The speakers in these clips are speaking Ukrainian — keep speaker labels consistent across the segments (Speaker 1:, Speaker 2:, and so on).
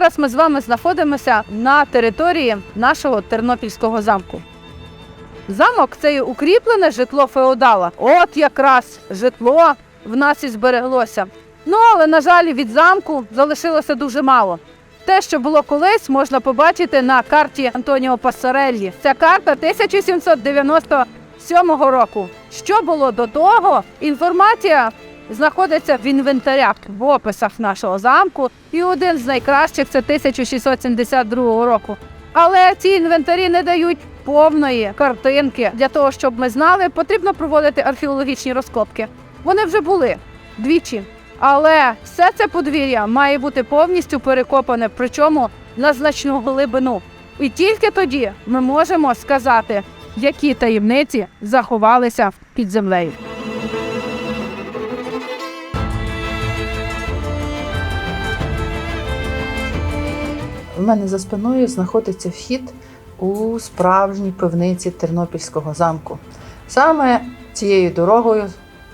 Speaker 1: зараз ми з вами знаходимося на території нашого Тернопільського замку. Замок це і укріплене житло феодала. От якраз житло в нас і збереглося. Ну але на жаль, від замку залишилося дуже мало. Те, що було колись, можна побачити на карті Антоніо Пассареллі. Ця карта 1797 року. Що було до того? Інформація знаходиться в інвентарях в описах нашого замку, і один з найкращих це 1672 року. Але ці інвентарі не дають повної картинки. Для того, щоб ми знали, потрібно проводити археологічні розкопки. Вони вже були двічі. Але все це подвір'я має бути повністю перекопане, причому на значну глибину. І тільки тоді ми можемо сказати, які таємниці заховалися під землею.
Speaker 2: У мене за спиною знаходиться вхід у справжній пивниці Тернопільського замку. Саме цією дорогою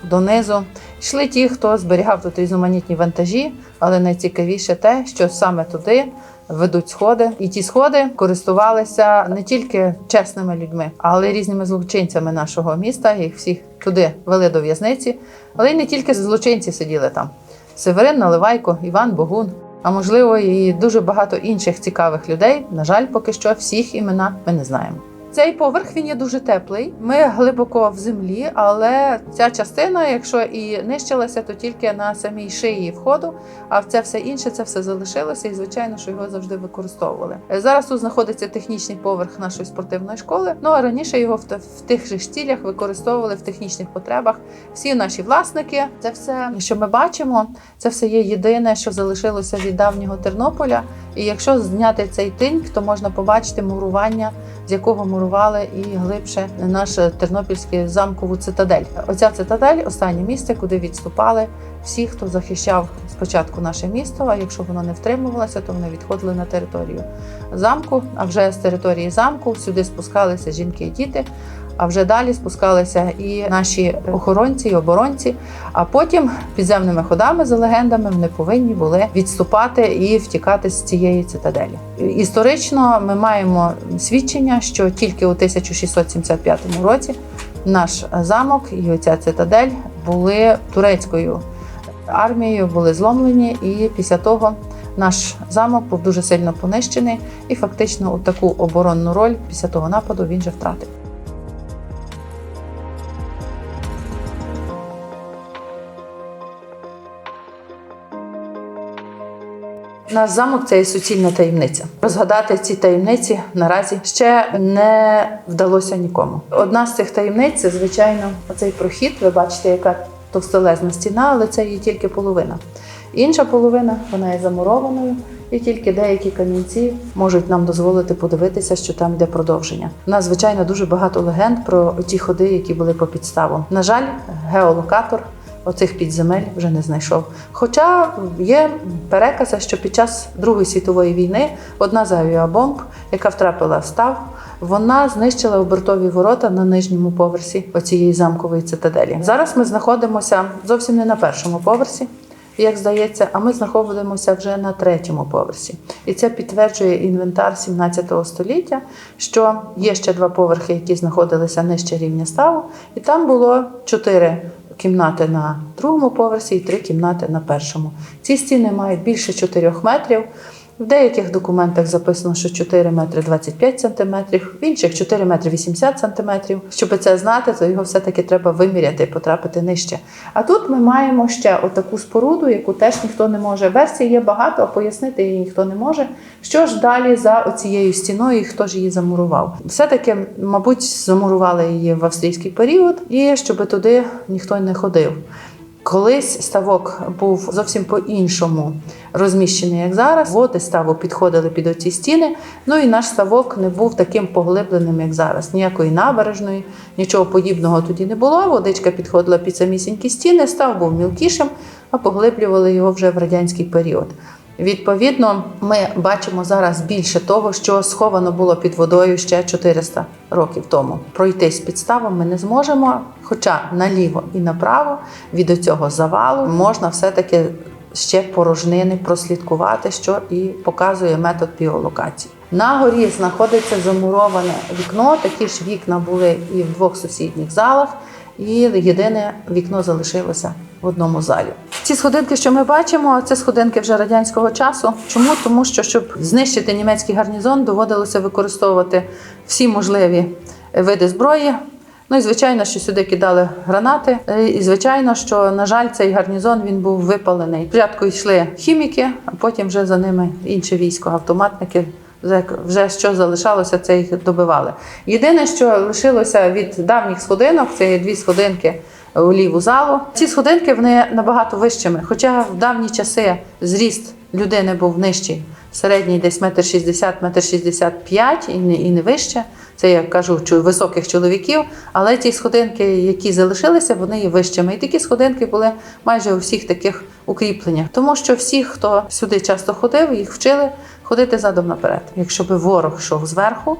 Speaker 2: донизу йшли ті, хто зберігав тут різноманітні вантажі, але найцікавіше те, що саме туди ведуть сходи. І ті сходи користувалися не тільки чесними людьми, але й різними злочинцями нашого міста. Їх всіх туди вели до в'язниці, але й не тільки злочинці сиділи там. Северин Наливайко, Іван Богун. А можливо, і дуже багато інших цікавих людей. На жаль, поки що всіх імена ми не знаємо. Цей поверх він є дуже теплий. Ми глибоко в землі, але ця частина, якщо і нищилася, то тільки на самій шиї входу. А це все інше, це все залишилося, і звичайно, що його завжди використовували. Зараз тут знаходиться технічний поверх нашої спортивної школи. Ну а раніше його в, тих же ж цілях використовували в технічних потребах. Всі наші власники. Це все, що ми бачимо, це все є єдине, що залишилося від давнього Тернополя. І якщо зняти цей тиньк, то можна побачити мурування, з якого мурували і глибше наш тернопільський замкову цитадель. Оця цитадель останнє місце, куди відступали всі, хто захищав спочатку наше місто. А якщо воно не втримувалося, то вони відходили на територію замку. А вже з території замку сюди спускалися жінки і діти. А вже далі спускалися і наші охоронці і оборонці. А потім підземними ходами за легендами вони повинні були відступати і втікати з цієї цитаделі. Історично ми маємо свідчення, що тільки у 1675 році наш замок і оця цитадель були турецькою армією, були зломлені, і після того. Наш замок був дуже сильно понищений, і фактично у таку оборонну роль після того нападу він же втратив. Наш замок це є суцільна таємниця. Розгадати ці таємниці наразі ще не вдалося нікому. Одна з цих таємниць це, звичайно, оцей прохід. Ви бачите, яка товстелезна стіна, але це є тільки половина. Інша половина вона є замурованою, і тільки деякі камінці можуть нам дозволити подивитися, що там йде продовження. У нас, звичайно, дуже багато легенд про ті ходи, які були по підставам. На жаль, геолокатор оцих підземель вже не знайшов. Хоча є перекази, що під час Другої світової війни одна з авіабомб, яка втрапила в став, вона знищила обертові ворота на нижньому поверсі оцієї замкової цитаделі. Зараз ми знаходимося зовсім не на першому поверсі. Як здається, а ми знаходимося вже на третьому поверсі, і це підтверджує інвентар 17 століття, що є ще два поверхи, які знаходилися нижче рівня ставу, і там було чотири кімнати на другому поверсі і три кімнати на першому. Ці стіни мають більше 4 метрів. В деяких документах записано, що 4 метри 25 сантиметрів, в інших 4 метри 80 сантиметрів. Щоб це знати, то його все-таки треба виміряти і потрапити нижче. А тут ми маємо ще отаку споруду, яку теж ніхто не може. Версій є багато, а пояснити її ніхто не може. Що ж далі за оцією стіною і хто ж її замурував? Все-таки, мабуть, замурували її в австрійський період, і щоб туди ніхто не ходив. Колись ставок був зовсім по-іншому розміщений, як зараз. Води ставу підходили під оці стіни. Ну і наш ставок не був таким поглибленим, як зараз. Ніякої набережної, нічого подібного тоді не було. Водичка підходила під самісінькі стіни, став був мілкішим, а поглиблювали його вже в радянський період. Відповідно, ми бачимо зараз більше того, що сховано було під водою ще 400 років тому. Пройтись підставом ми не зможемо, хоча наліво і направо від цього завалу можна все-таки ще порожнини прослідкувати, що і показує метод біолокації. На горі знаходиться замуроване вікно. Такі ж вікна були і в двох сусідніх залах, і єдине вікно залишилося в одному залі. Ці сходинки, що ми бачимо, це сходинки вже радянського часу. Чому? Тому що щоб знищити німецький гарнізон, доводилося використовувати всі можливі види зброї. Ну і звичайно, що сюди кидали гранати. І звичайно, що на жаль, цей гарнізон він був випалений. Спочатку йшли хіміки, а потім вже за ними інше військо, автоматники. Вже- що залишалося, це їх добивали. Єдине, що лишилося від давніх сходинок, це дві сходинки у ліву залу. Ці сходинки вони набагато вищими. Хоча в давні часи зріст людини був нижчий, середній десь метр шістдесят, метр шістдесят п'ять і не, і не вище. Це я кажу високих чоловіків, але ті сходинки, які залишилися, вони є вищими. І такі сходинки були майже у всіх таких укріпленнях. Тому що всі, хто сюди часто ходив, їх вчили ходити задом наперед. Якщо би ворог йшов зверху,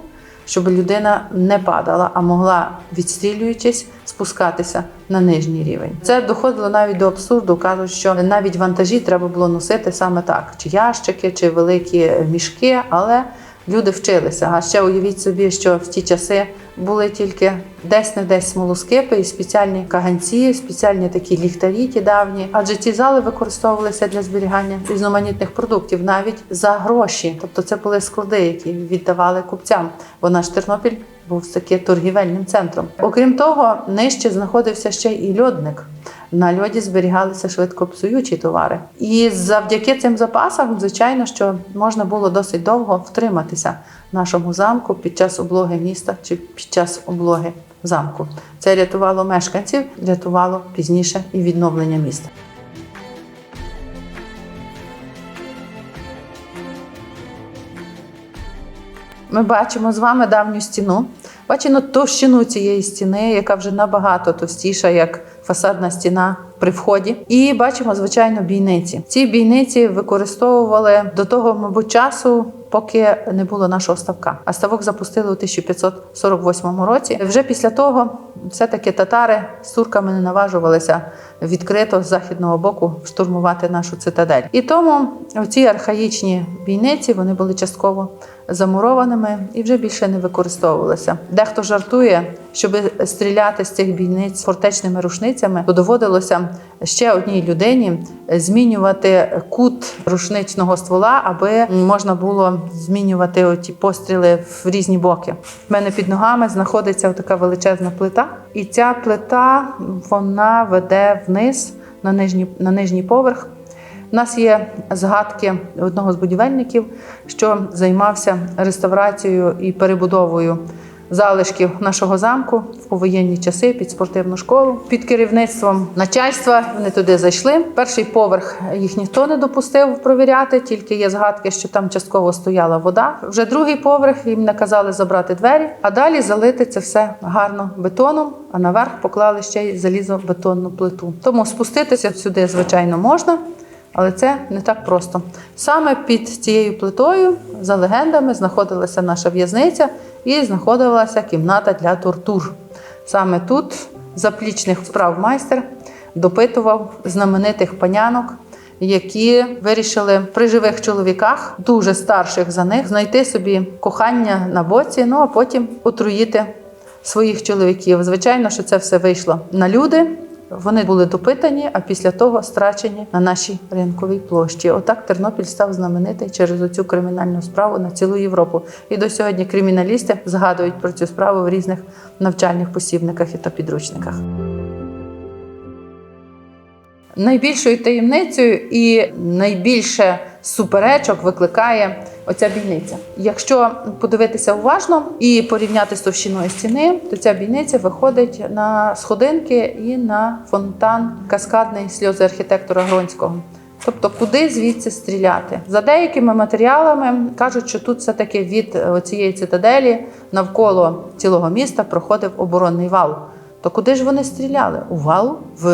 Speaker 2: щоб людина не падала, а могла, відстрілюючись, спускатися на нижній рівень. Це доходило навіть до абсурду. кажуть, що навіть вантажі треба було носити саме так: чи ящики, чи великі мішки, але люди вчилися. А ще уявіть собі, що в ті часи були тільки десь не десь смолоскипи і спеціальні каганці, спеціальні такі ліхтарі ті давні. Адже ці зали використовувалися для зберігання різноманітних продуктів навіть за гроші. Тобто це були склади, які віддавали купцям. Бо наш Тернопіль був таки торгівельним центром. Окрім того, нижче знаходився ще і льодник. На льоді зберігалися швидко псуючі товари. І завдяки цим запасам, звичайно, що можна було досить довго втриматися нашому замку під час облоги міста чи під час облоги замку. Це рятувало мешканців, рятувало пізніше і відновлення міста. Ми бачимо з вами давню стіну. Бачимо товщину цієї стіни, яка вже набагато товстіша, як фасадна стіна при вході. І бачимо, звичайно, бійниці. Ці бійниці використовували до того, мабуть, часу. Поки не було нашого ставка, а ставок запустили у 1548 році. Вже після того, все-таки татари з турками не наважувалися відкрито з західного боку штурмувати нашу цитадель. І тому ці архаїчні бійниці вони були частково замурованими і вже більше не використовувалися. Дехто жартує, щоб стріляти з цих бійниць фортечними рушницями, то доводилося ще одній людині змінювати кут рушничного ствола, аби можна було змінювати оті постріли в різні боки. У мене під ногами знаходиться така величезна плита, і ця плита вона веде вниз на нижній, на нижній поверх. У нас є згадки одного з будівельників, що займався реставрацією і перебудовою залишків нашого замку в повоєнні часи під спортивну школу. Під керівництвом начальства вони туди зайшли. Перший поверх їх ніхто не допустив провіряти, тільки є згадки, що там частково стояла вода. Вже другий поверх їм наказали забрати двері, а далі залити це все гарно бетоном. А наверх поклали ще й залізобетонну плиту. Тому спуститися сюди, звичайно, можна. Але це не так просто. Саме під цією плитою, за легендами, знаходилася наша в'язниця і знаходилася кімната для тортур. Саме тут заплічних справ майстер допитував знаменитих панянок, які вирішили при живих чоловіках, дуже старших за них, знайти собі кохання на боці, ну а потім отруїти своїх чоловіків. Звичайно, що це все вийшло на люди. Вони були допитані, а після того страчені на нашій ринковій площі. Отак Тернопіль став знаменитий через оцю кримінальну справу на цілу Європу. І до сьогодні криміналісти згадують про цю справу в різних навчальних посібниках і та підручниках. Найбільшою таємницею і найбільше суперечок викликає оця бійниця. Якщо подивитися уважно і порівняти з товщиною стіни, то ця бійниця виходить на сходинки і на фонтан каскадний сльози архітектора Гронського. Тобто, куди звідси стріляти? За деякими матеріалами кажуть, що тут все-таки від цієї цитаделі навколо цілого міста проходив оборонний вал. То куди ж вони стріляли? У вал, в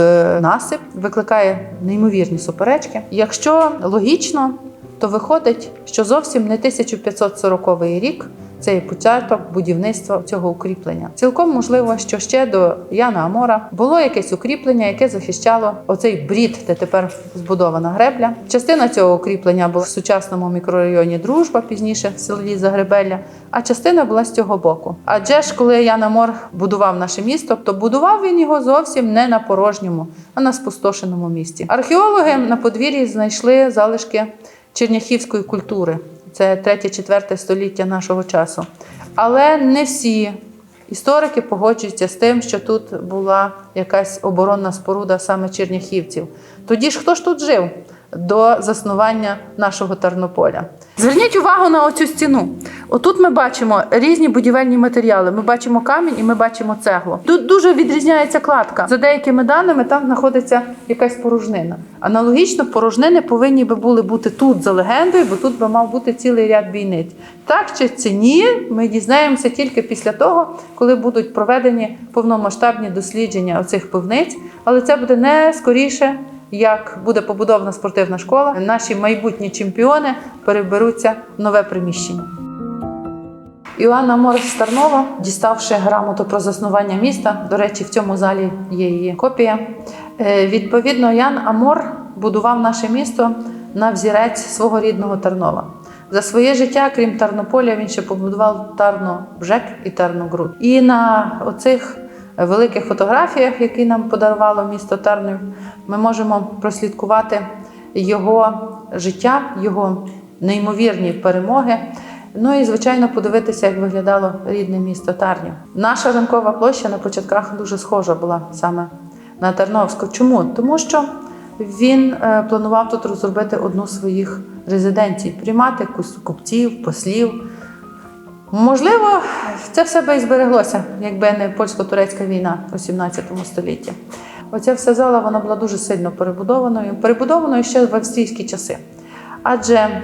Speaker 2: насип викликає неймовірні суперечки. Якщо логічно, то виходить, що зовсім не 1540 рік це є початок будівництва цього укріплення. Цілком можливо, що ще до Яна Амора було якесь укріплення, яке захищало оцей брід, де тепер збудована гребля. Частина цього укріплення була в сучасному мікрорайоні Дружба, пізніше в селі Загребелля, а частина була з цього боку. Адже ж, коли Ян Амор будував наше місто, то будував він його зовсім не на порожньому, а на спустошеному місці. Археологи на подвір'ї знайшли залишки черняхівської культури. Це 3-4 століття нашого часу. Але не всі історики погоджуються з тим, що тут була якась оборонна споруда саме черняхівців. Тоді ж хто ж тут жив до заснування нашого Тернополя? Зверніть увагу на оцю стіну. Отут ми бачимо різні будівельні матеріали. Ми бачимо камінь і ми бачимо цеглу. Тут дуже відрізняється кладка. За деякими даними, там знаходиться якась порожнина. Аналогічно, порожнини повинні би були бути тут за легендою, бо тут би мав бути цілий ряд бійниць. Так чи це ні, ми дізнаємося тільки після того, коли будуть проведені повномасштабні дослідження оцих пивниць, але це буде не скоріше. Як буде побудована спортивна школа, наші майбутні чемпіони переберуться в нове приміщення. Іоанна Мор з Тарнова, діставши грамоту про заснування міста, до речі, в цьому залі є її копія. е, Відповідно, Ян Амор будував наше місто на взірець свого рідного Тарнова. За своє життя, крім Тарнополя, він ще побудував Тарно-Бжек і Тарногруд. І на оцих великих фотографіях, які нам подарувало місто Тарнів, ми можемо прослідкувати його життя, його неймовірні перемоги. Ну і звичайно подивитися, як виглядало рідне місто Тарнів. Наша ринкова площа на початках дуже схожа була саме на Тарновську. Чому? Тому що він е, планував тут розробити одну з своїх резиденцій, приймати купців, послів. Можливо, це все би і збереглося, якби не польсько-турецька війна у 17 столітті. Оця вся зала вона була дуже сильно перебудованою, перебудованою ще в австрійські часи. Адже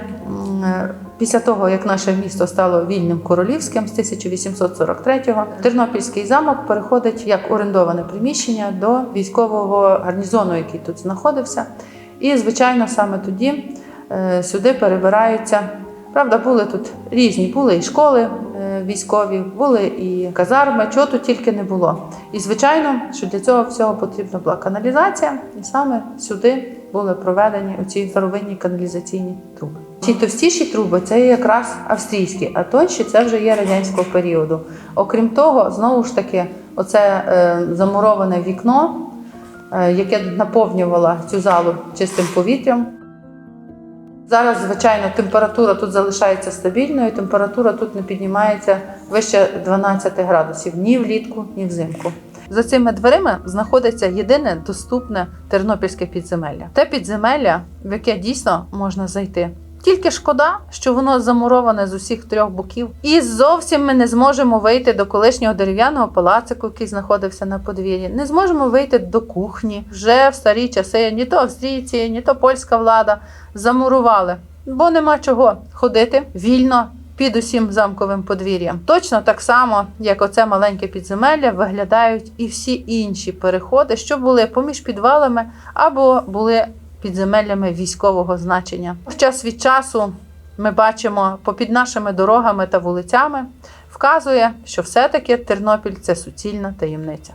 Speaker 2: після того, як наше місто стало вільним королівським з 1843-го, Тернопільський замок переходить як орендоване приміщення до військового гарнізону, який тут знаходився. І, звичайно, саме тоді е, сюди перебираються. Правда, були тут різні, були і школи е, військові, були і казарми, чого тут тільки не було. І звичайно, що для цього всього потрібна була каналізація, і саме сюди були проведені оці старовинні каналізаційні труби. Ті товстіші труби це якраз австрійські, а тонші це вже є радянського періоду. Окрім того, знову ж таки, оце е, замуроване вікно, е, яке наповнювало цю залу чистим повітрям. Зараз, звичайно, температура тут залишається стабільною, температура тут не піднімається вище 12 градусів ні влітку, ні взимку. За цими дверима знаходиться єдине доступне тернопільське підземелля. Те підземелля, в яке дійсно можна зайти. Тільки шкода, що воно замуроване з усіх трьох боків, і зовсім ми не зможемо вийти до колишнього дерев'яного палацику, який знаходився на подвір'ї. Не зможемо вийти до кухні. Вже в старі часи ні то австрійці, ні то польська влада замурували, бо нема чого ходити вільно під усім замковим подвір'ям. Точно так само, як оце маленьке підземелля, виглядають і всі інші переходи, що були поміж підвалами або були підземеллями військового значення. В час від часу ми бачимо попід нашими дорогами та вулицями, вказує, що все-таки Тернопіль це суцільна таємниця.